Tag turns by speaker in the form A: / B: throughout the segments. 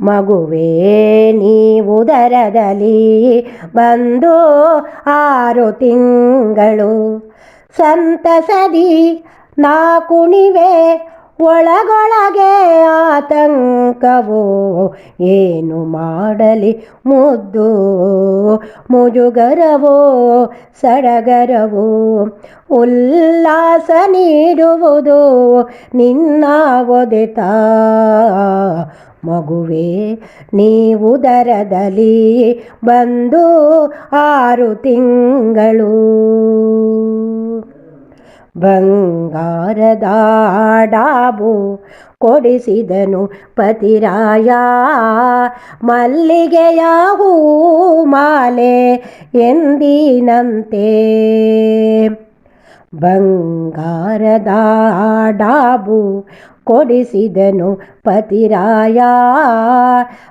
A: ಮಗುವೇ, ನೀವು ದರದಲ್ಲಿ ಬಂದು ಆರು ತಿಂಗಳು ಸಂತಸದಿ ನಾ ಕುಣಿವೆ ಒಳಗೊಳಗೆ ಆತಂಕವೋ, ಏನು ಮಾಡಲಿ ಮುದ್ದು ಮುಜುಗರವೋ, ಸಡಗರವೋ, ಉಲ್ಲಾಸ ನೀಡುವುದು ನಿನ್ನ ಒದೆತ ಮಗುವೇ, ನೀವು ದರದಲ್ಲಿ ಬಂದು ಆರು ತಿಂಗಳು. ಬಂಗಾರದ ಡಾಬು ಕೊಡಿಸಿದನು ಪತಿರಾಯ. ಮಲ್ಲಿಗೆಯ ಹೂ ಮಾಲೆ ಎಂದಿನಂತೆ. ಬಂಗಾರದ ಡಾಬು ಕೊಡಿಸಿದನು ಪತಿರಾಯ.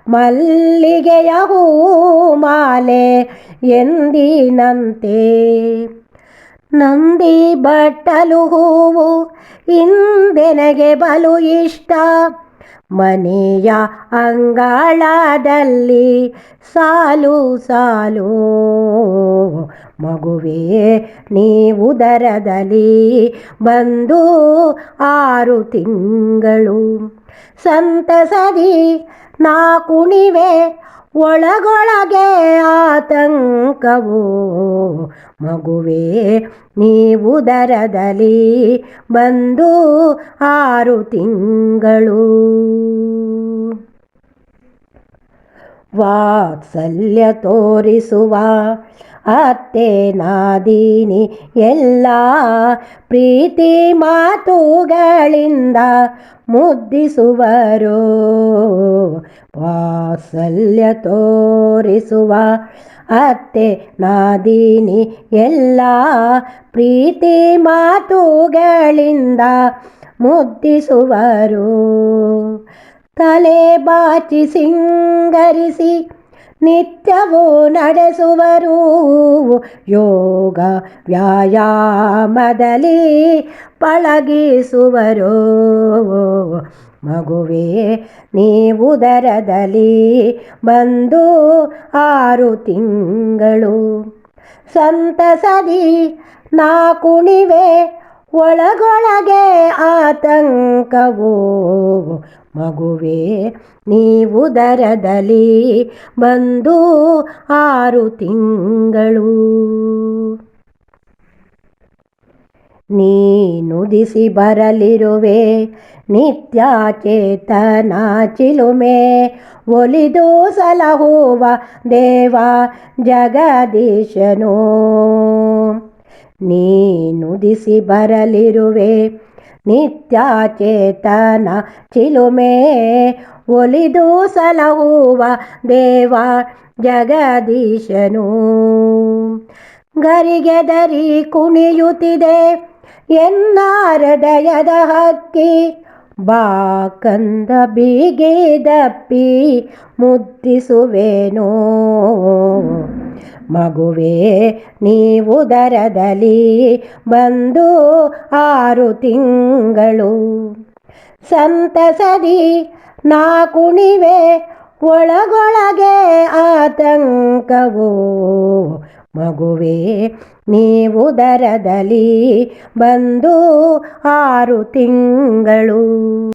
A: ಮಲ್ಲಿಗೆಯ ಹೂ ಮಾಲೆ ಎಂದಿನಂತೆ. ನಂದಿ ಬಟ್ಟಲು ಹೂವು ಇಂದೆನಗೆ ಬಲು ಇಷ್ಟ. ಮನೆಯ ಅಂಗಳದಲ್ಲಿ ಸಾಲು ಸಾಲು. ಮಗುವೇ ನೀವು ದರದಲ್ಲಿ ಬಂದು ಆರು ತಿಂಗಳು. ಸಂತಸದಿ ನಾ ಕುಣಿವೆ ಒಳಗೊಳಗೆ ಆತಂಕವೋ. ಮಗುವೇ ನೀವು ದರದಲ್ಲಿ ಬಂದು ಆರು ತಿಂಗಳು. ವಾತ್ಸಲ್ಯ ತೋರಿಸುವ ಅತ್ತೆ ನಾದೀನಿ ಎಲ್ಲ ಪ್ರೀತಿ ಮಾತುಗಳಿಂದ ಮುದ್ದಿಸುವರು. ವಾತ್ಸಲ್ಯ ತೋರಿಸುವ ಅತ್ತೆ ನಾದೀನಿ ಎಲ್ಲ ಪ್ರೀತಿ ಮಾತುಗಳಿಂದ ಮುದ್ದಿಸುವರು. ತಲೆ ಬಾಚಿ ಸಿಂಗರಿಸಿ ನಿತ್ಯವೂ ನಡೆಸುವರು. ಯೋಗ ವ್ಯಾಯಾಮದಲ್ಲಿ ಪಳಗಿಸುವರು. ಮಗುವೇ ನೀವು ದರದಲ್ಲಿ ಬಂದು ಆರು ತಿಂಗಳು. ಸಂತಸದಿ ನಾ ಕುಣಿವೆ ಒಳಗೊಳಗೆ ಆತಂಕವೋ. ಮಗುವೆ, ನೀವು ದರದಲ್ಲಿ ಬಂದು ಆರು ತಿಂಗಳು. ನೀನುದಿಸಿ ಬರಲಿರುವೆ ನಿತ್ಯ ಚೇತನ ಚಿಲುಮೆ. ಒಲಿದು ಸಲಹುವ ದೇವ ಜಗದೀಶನು. ನೀನುದಿಸಿ ಬರಲಿರುವೆ ನಿತ್ಯ ಚೇತನ ಚಿಲುಮೆ. ಒಲಿದು ಸಲಹುವ ದೇವ ಜಗದೀಶನು. ಗರಿಗೆದರಿ ಕುಣಿಯುತ್ತಿದೆ, ಎನ್ನ ಹೃದಯದ ಹಕ್ಕಿ. ಬಾಕಂದ ಬೀಗೆದಪ್ಪಿ ಮುದ್ದಿಸುವೆನೋ ಮಗುವೇ, ನೀವು ದರದಲ್ಲಿ ಬಂದು ಆರು ತಿಂಗಳು. ಸಂತಸದಿ ನಾ ಕುಣಿವೆ, ಒಳಗೊಳಗೆ ಆತಂಕವೋ. ಮಗುವೇ, ನೀವು ದರದಲ್ಲಿ ಬಂದು ಆರು ತಿಂಗಳು.